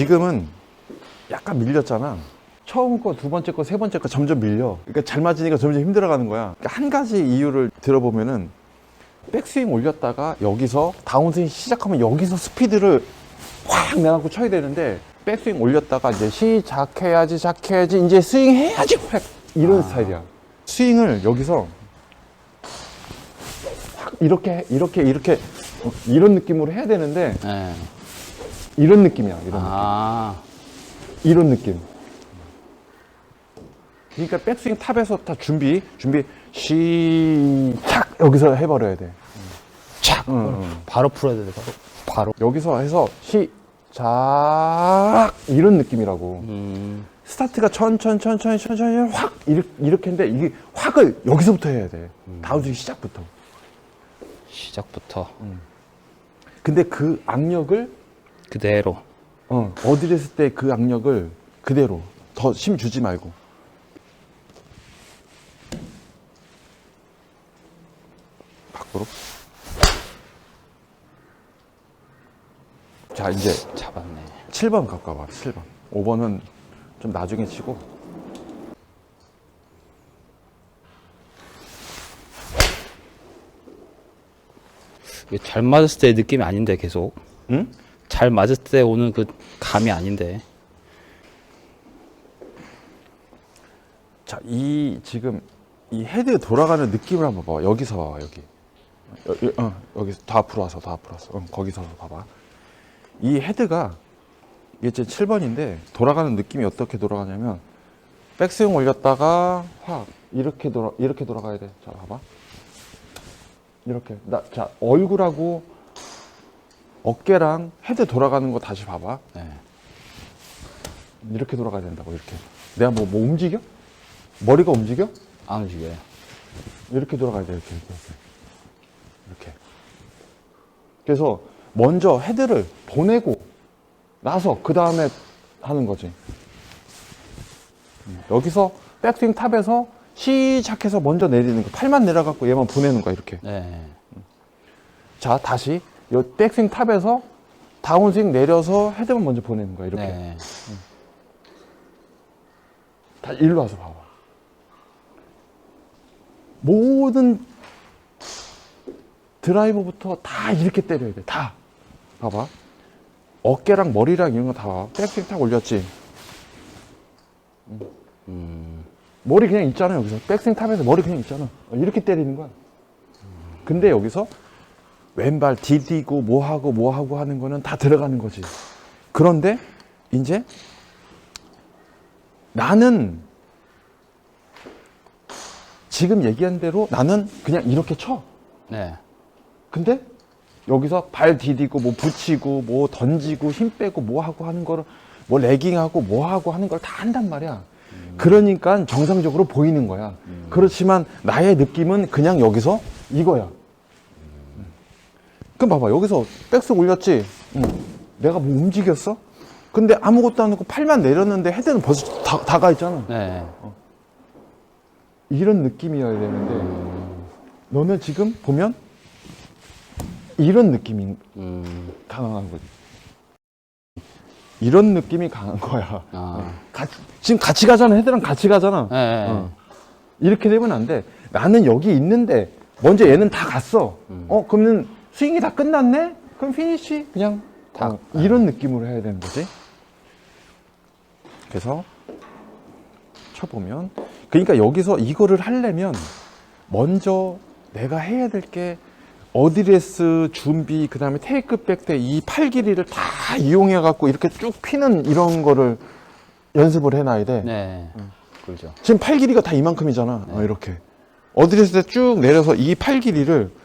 지금은 약간 밀렸잖아. 처음 거, 두 번째 거, 세 번째 거 점점 밀려. 그러니까 잘 맞으니까 점점 힘들어가는 거야. 그러니까 한 가지 이유를 들어보면은 백스윙 올렸다가 여기서 다운스윙 시작하면 여기서 스피드를 확 내갖고 쳐야 되는데 백스윙 올렸다가 이제 시작해야지 시작해야지 이제 스윙 해야지 확 이런 스타일이야. 스윙을 여기서 확 이렇게 이렇게 이렇게 어, 이런 느낌으로 해야 되는데 네. 이런 느낌이야. 이런 아, 이런 느낌. 그러니까 백스윙 탑에서 다 준비, 준비, 시작! 여기서 해버려야 돼. 착! 바로 풀어야 돼, 바로. 바로. 여기서 해서 시작! 이런 느낌이라고. 음, 스타트가 천천, 천천히, 천천히, 확! 이렇게, 이렇게 했는데 이게 확을 여기서부터 해야 돼. 다운스윙 시작부터. 시작부터 근데 그 악력을, 그대로. 어, 어디를 했을 때 그 악력을 그대로 더 힘 주지 말고. 밖으로. 자, 이제 잡았네. 7번 갖고 와봐, 7번. 5번은 좀 나중에 치고. 이게 잘 맞았을 때 느낌이 아닌데, 계속. 응? 잘 맞을 때 오는 그 감이 아닌데. 자, 이 지금 이 헤드 돌아가는 느낌을 한번 봐봐. 여기서 봐봐, 여기. 여, 여, 어, 여기서 더 앞으로 와서, 더 앞으로 와서. 어, 거기서 봐봐. 이 헤드가 이게 제 7번인데 돌아가는 느낌이 어떻게 돌아가냐면 백스윙 올렸다가 확 이렇게 돌아 이렇게 돌아가야 돼. 자, 봐봐. 이렇게. 나, 자, 얼굴하고 어깨랑 헤드 돌아가는 거 다시 봐봐. 네. 이렇게 돌아가야 된다고 이렇게. 내가 뭐, 뭐 움직여? 머리가 움직여? 안 움직여요. 이렇게 돌아가야 돼, 이렇게, 이렇게. 이렇게. 그래서 먼저 헤드를 보내고 나서 그 다음에 하는 거지. 음, 여기서 백스윙 탑에서 시작해서 먼저 내리는 거. 팔만 내려갖고 얘만 보내는 거야, 이렇게. 네. 자, 다시. 요 백스윙 탑에서 다운스윙 내려서 헤드만 먼저 보내는 거야, 이렇게. 네. 다 일로 와서 봐봐. 모든 드라이버부터 다 이렇게 때려야 돼. 다. 봐봐. 어깨랑 머리랑 이런 거 다. 백스윙 탁 올렸지. 음, 머리 그냥 있잖아, 여기서. 백스윙 탑에서 머리 그냥 있잖아. 어, 이렇게 때리는 거야. 근데 여기서 왼발 디디고 뭐하고 뭐하고 하는 거는 다 들어가는 거지. 그런데 이제 나는 지금 얘기한 대로 나는 그냥 이렇게 쳐. 네. 근데 여기서 발 디디고 뭐 붙이고 뭐 던지고 힘 빼고 뭐 하고 하는 거를 뭐 레깅하고 뭐 하고 하는 걸 다 한단 말이야. 그러니까 정상적으로 보이는 거야. 그렇지만 나의 느낌은 그냥 여기서 이거야. 그럼 봐봐 여기서 백스 올렸지. 응. 내가 뭐 움직였어? 근데 아무것도 안 하고 팔만 내렸는데 헤드는 벌써 다, 다가 있잖아. 네. 이런 느낌이어야 되는데 너는 지금 보면 이런 느낌이 음, 강한 거지. 이런 느낌이 강한 거야. 아. 같이- 지금 같이 가잖아. 헤드랑 같이 가잖아. 네. 어. 이렇게 되면 안 돼. 나는 여기 있는데 먼저 얘는 다 갔어. 어 그러면 스윙이 다 끝났네? 그럼 피니시 그냥 다. 어, 이런 느낌으로 해야 되는 거지. 그래서 쳐보면 그러니까 여기서 이거를 하려면 먼저 내가 해야 될 게 어드레스 준비 그다음에 테이크백 때 이 팔 길이를 다 이용해 갖고 이렇게 쭉 피는 이런 거를 연습을 해놔야 돼. 네. 그렇죠. 지금 팔 길이가 다 이만큼이잖아. 어, 이렇게. 어드레스 때 쭉 내려서 이 팔 길이를 음,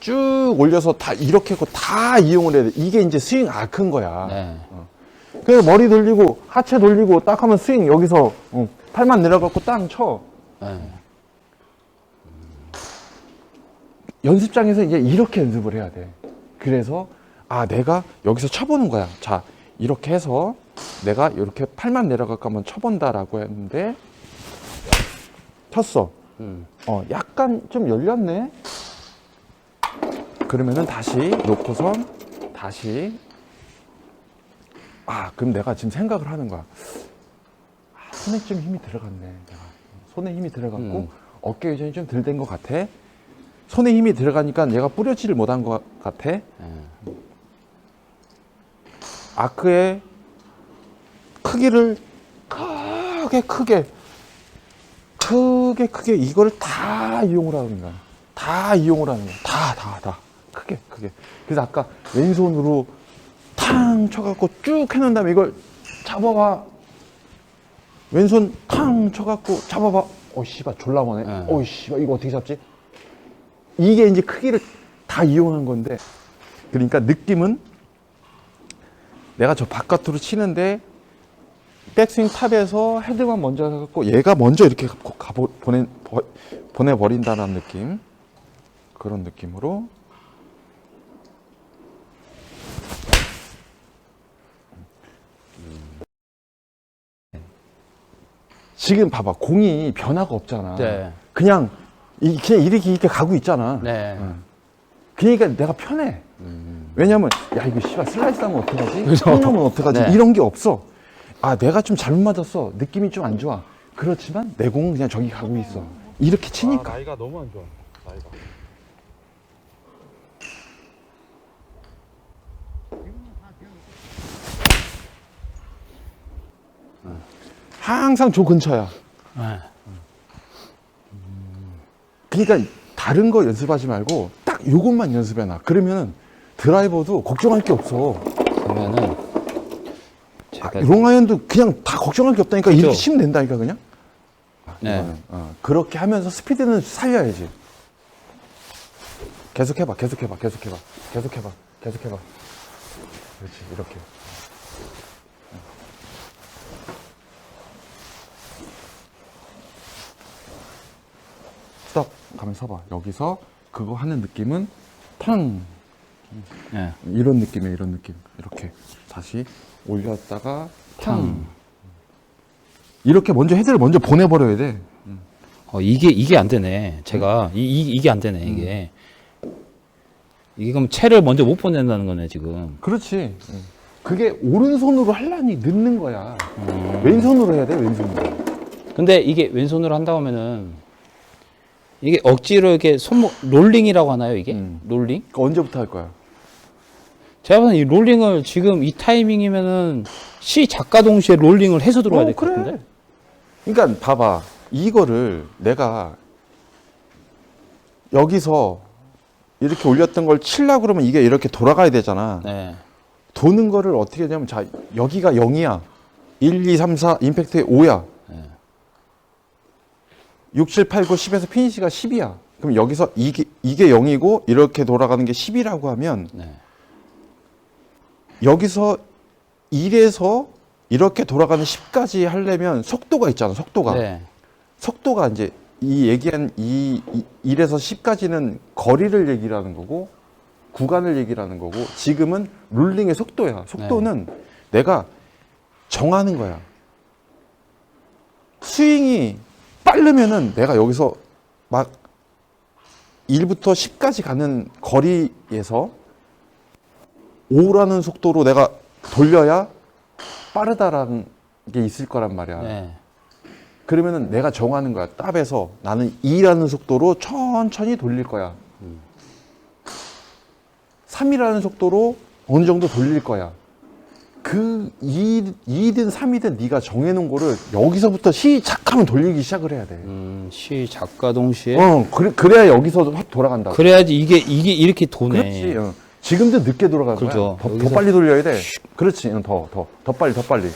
쭉 올려서 다 이렇게 하고 다 이용을 해야 돼. 이게 이제 스윙 아크인 거야. 네. 그래서 머리 돌리고 하체 돌리고 딱 하면 스윙 여기서 어, 팔만 내려갖고 땅 쳐. 네. 연습장에서 이제 이렇게 연습을 해야 돼. 그래서 아 내가 여기서 쳐보는 거야. 자 이렇게 해서 내가 이렇게 팔만 내려갈까 한번 쳐본다라고 했는데 쳤어. 음. 어 약간 좀 열렸네. 그러면은 다시 놓고선 다시 아 그럼 내가 지금 생각을 하는 거야. 아, 손에 좀 힘이 들어갔네. 내가. 손에 힘이 들어갔고 음. 어깨 회전이 좀 덜 된 것 같아. 손에 힘이 들어가니까 얘가 뿌려치를 못한 것 같아. 예. 아크의 크기를 크게 크게 크게 크게 이걸 다 이용을 하는 거야. 다 이용을 하는 거야. 다 다 다 크게 크게. 그래서 아까 왼손으로 탕 쳐갖고 쭉 해놓은 다음에 이걸 잡아봐. 왼손 탕 쳐갖고 잡아봐. 어 씨발 졸라 머네. 네. 어 씨발 이거 어떻게 잡지? 이게 이제 크기를 다 이용한 건데 그러니까 느낌은 내가 저 바깥으로 치는데 백스윙 탑에서 헤드만 먼저 해갖고 얘가 먼저 이렇게 가- 가보, 보내, 버- 보내버린다는 느낌 그런 느낌으로 지금 봐봐 공이 변화가 없잖아 네. 그냥 이- 그냥 이렇게 이렇게 가고 있잖아 네. 응. 그러니까 내가 편해 음. 왜냐면 야 이거 씨발 슬라이스 하면 어떡하지? 그죠. 홈런은 어떡하지? 네. 이런 게 없어. 아 내가 좀 잘못 맞았어. 느낌이 좀 안 좋아. 그렇지만 내 공은 그냥 저기 가고 있어. 이렇게 치니까. 나이가 너무 안 좋아. 나이가. 항상 저 근처야. 예. 그러니까 다른 거 연습하지 말고 딱 요것만 연습해놔. 그러면은 드라이버도 걱정할 게 없어. 그러면은 제가 롱아이언도 그냥 다 걱정할 게 없다니까 이렇게. 치면 된다니까 그냥. 네. 이거는, 어, 그렇게 하면서 스피드는 살려야지. 계속 해봐, 계속 해봐, 계속 해봐, 계속 해봐, 계속 해봐. 그렇지, 이렇게. 스톱. 가면 서봐. 여기서 그거 하는 느낌은 탕. 예. 이런 느낌이야, 이런 느낌. 이렇게. 다시 올렸다가 탕. 이렇게 먼저 헤드를 먼저 보내버려야 돼. 어, 이게 이게 안 되네. 제가 이, 이 이게 안 되네. 이게 이게 그럼 채를 먼저 못 보낸다는 거네 지금. 그렇지. 그게 오른손으로 하려니 늦는 거야. 음. 왼손으로 해야 돼, 왼손으로. 근데 이게 왼손으로 한다고 하면은 이게 억지로 이렇게 손목 롤링이라고 하나요 이게 음. 롤링? 그러니까 언제부터 할 거야? 제가 보는 이 롤링을 지금 이 타이밍이면은 시 작가 동시에 롤링을 해서 들어와야 어, 될것 그래. 같은데. 그러니까 봐봐. 이거를 내가 여기서 이렇게 올렸던 걸 치려고 그러면 이게 이렇게 돌아가야 되잖아. 네. 도는 거를 어떻게 하냐면 자, 여기가 0이야. 1, 2, 3, 4 임팩트에 5야. 네. 6, 7, 8, 9, 10에서 피니시가 10이야. 그럼 여기서 이게, 이게 0이고 이렇게 돌아가는 게 10이라고 하면 네. 여기서 1에서 이렇게 돌아가는 10까지 하려면 속도가 있잖아, 속도가. 네. 속도가 이제 이 얘기한 이, 이 1에서 10까지는 거리를 얘기하는 거고 구간을 얘기하는 거고 지금은 룰링의 속도야. 속도는 내가 정하는 거야. 스윙이 빠르면은 내가 여기서 막 1부터 10까지 가는 거리에서 5라는 속도로 내가 돌려야 빠르다라는 게 있을 거란 말이야. 네. 그러면은 내가 정하는 거야. 탑에서 나는 2라는 속도로 천천히 돌릴 거야. 3이라는 속도로 어느 정도 돌릴 거야. 그 2, 2든 3이든 네가 정해놓은 거를 여기서부터 시작하면 돌리기 시작을 해야 돼. 음, 시 작가 동시에 어, 그래, 그래야 여기서 확 돌아간다. 그래야지 이게 이게 이렇게 도네. 그렇지. 어. 지금도 늦게 돌아갈 거야. 그죠. 더, 더 여기서 빨리 돌려야 돼. 그렇지. 응, 더, 더, 더 빨리, 더 빨리.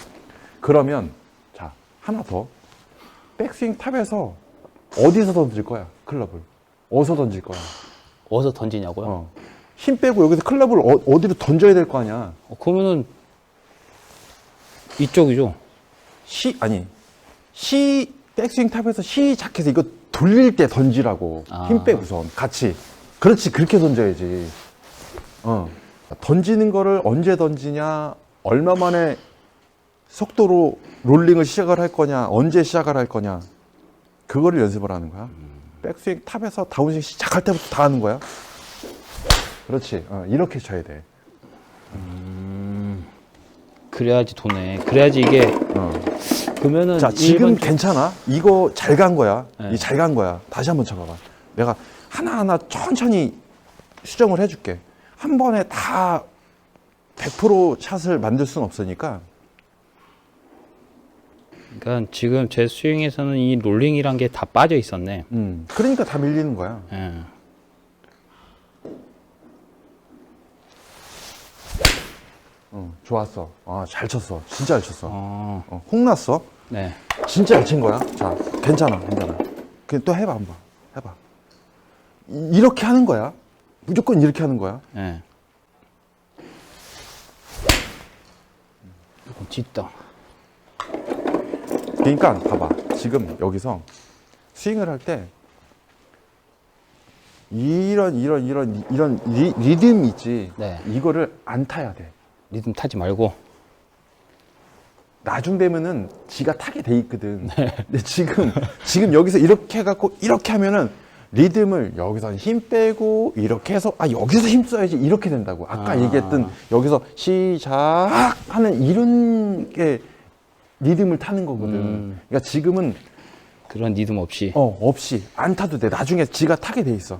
그러면, 자, 하나 더. 백스윙 탑에서 어디서 던질 거야? 클럽을. 어디서 던질 거야? 어디서 던지냐고요? 어. 힘 빼고 여기서 클럽을 어, 디로 던져야 될 거 아니야? 어, 그러면은 이쪽이죠. 시, 아니. 시, 백스윙 탑에서 시작해서 이거 돌릴 때 던지라고. 아. 힘 빼고선. 같이. 그렇지. 그렇게 던져야지. 어. 던지는 거를 언제 던지냐, 얼마 만에 속도로 롤링을 시작을 할 거냐, 언제 시작을 할 거냐. 그거를 연습을 하는 거야. 백스윙 탑에서 다운스윙 시작할 때부터 다 하는 거야. 그렇지. 어, 이렇게 쳐야 돼. 그래야지 도네. 그래야지 이게 어. 그러면은 자 지금 일반 괜찮아? 이거 잘 간 거야. 네. 이 잘 간 거야. 다시 한번 쳐봐봐. 내가 하나하나 천천히 수정을 해줄게. 한 번에 다 100% 샷을 만들 수는 없으니까. 그러니까 지금 제 스윙에서는 이 롤링이란 게 다 빠져 있었네. 음. 그러니까 다 밀리는 거야. 예. 어, 좋았어. 아, 잘 쳤어. 진짜 잘 쳤어. 어, 어, 홍났어. 네. 진짜 잘 친 거야. 자, 괜찮아, 괜찮아. 그냥 또 해봐, 한번. 해봐. 이- 이렇게 하는 거야. 무조건 이렇게 하는 거야. 예. 이건 뒷땅. 그러니까 봐봐. 지금 여기서 스윙을 할 때 이런 이런 이런 이런 리, 리듬 있지. 네. 이거를 안 타야 돼. 리듬 타지 말고. 나중 되면은 지가 타게 돼 있거든. 네. 근데 지금 지금 여기서 이렇게 해갖고 이렇게 하면은 리듬을 여기서 힘 빼고 이렇게 해서 아 여기서 힘 써야지 이렇게 된다고. 아까 아. 얘기했던 여기서 시작 하는 이런 게 리듬을 타는 거거든. 음. 그러니까 지금은 그런 리듬 없이. 어 없이 안 타도 돼. 나중에 지가 타게 돼 있어.